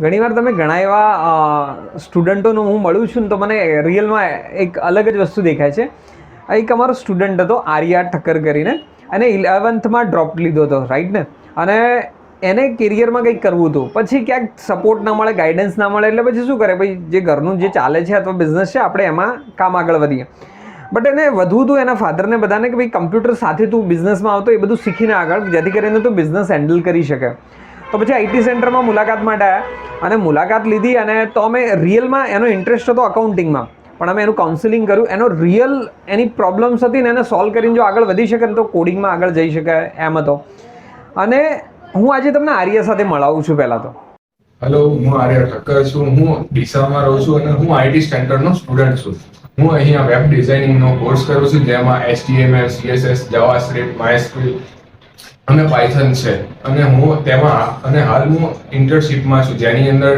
ઘણીવાર તમે ઘણા એવા સ્ટુડન્ટોનું હું મળું છું ને તો મને રિયલમાં એક અલગ જ વસ્તુ દેખાય છે. એક અમારો સ્ટુડન્ટ હતો, આર્યા ઠક્કર કરીને, અને ઇલેવન્થમાં ડ્રોપ લીધો હતો રાઈટ ને? અને એને કેરિયરમાં કંઈક કરવું હતું. પછી ક્યાંક સપોર્ટ ના મળે ગાઈડન્સ ના મળે, એટલે પછી શું કરે? ભાઈ, જે ઘરનું જે ચાલે છે અથવા બિઝનેસ છે, આપણે એમાં કામ આગળ વધીએ. બટ એને વધુ હતું, એના ફાધરને બધાને કે, ભાઈ કમ્પ્યુટર સાથે તું બિઝનેસમાં આવતો, એ બધું શીખીને આગળ, જેથી કરીને તું બિઝનેસ હેન્ડલ કરી શકે. તો પછી આઈટી સેન્ટરમાં મુલાકાત માટે આવ્યા અને મુલાકાત લીધી અને તો અમે રિયલમાં એનો ઇન્ટરેસ્ટ હતો અકાઉન્ટિંગમાં પણ અમે એનું કાઉન્સિલિંગ કર્યું. એનો રિયલ એની પ્રોબ્લેમ્સ હતી ને એને સોલ્વ કરીને જો આગળ વધી શકે ને તો કોડિંગમાં આગળ જઈ શકે એમ હતો. અને હું આજે તમને આર્ય સાથે મળાવું છું પહેલાં તો. હેલો હું આર્ય ઠક્કર છું. હું ડીસામાં રહું છું અને હું આઈટી સ્ટેન્ડર્ડનો સ્ટુડન્ટ છું. હું અહીંયા વેબ ડિઝાઇનિંગનો કોર્સ કરું છું, જેમાં એચટીએમએલ સીએસએસ જાવાસ્ક્રિપ્ટ MySQL અને પાયથન છે. અને હું તેમાં, અને હાલ હું ઇન્ટર્નશીપમાં છું, જેની અંદર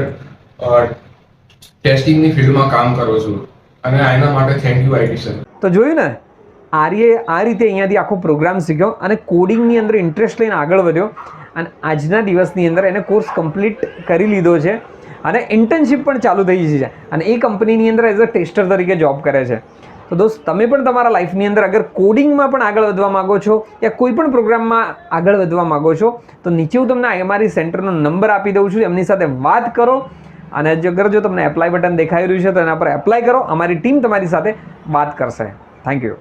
ટેસ્ટિંગની ફિલ્ડમાં કામ કરું છું. અને એના માટે થેન્ક યુ આઈટી સર તો જોયું ને? આર્યે આ રીતે અહીંયાથી આખો પ્રોગ્રામ શીખ્યો અને કોડિંગની અંદર ઇન્ટરેસ્ટ લઈને આગળ વધ્યો. અને આજના દિવસની અંદર એને કોર્સ કમ્પ્લીટ કરી લીધો છે. અને ઇન્ટર્નશિપ પણ ચાલુ થઈ છે. અને એ કંપનીની અંદર એઝ અ ટેસ્ટર તરીકે જોબ કરે છે. તો દોસ્ત, તમે પણ તમારા લાઈફની અંદર અગર કોડિંગમાં પણ આગળ વધવા માગો છો યા કોઈ પણ પ્રોગ્રામમાં આગળ વધવા માગો છો, તો નીચે હું તમને અમારી સેન્ટરનો નંબર આપી દઉં છું, એમની સાથે વાત કરો અને અગર જો તમને એપ્લાય બટન દેખાઈ રહ્યું છે, તો એના પર એપ્લાય કરો, અમારી ટીમ તમારી સાથે વાત કરશે. Thank you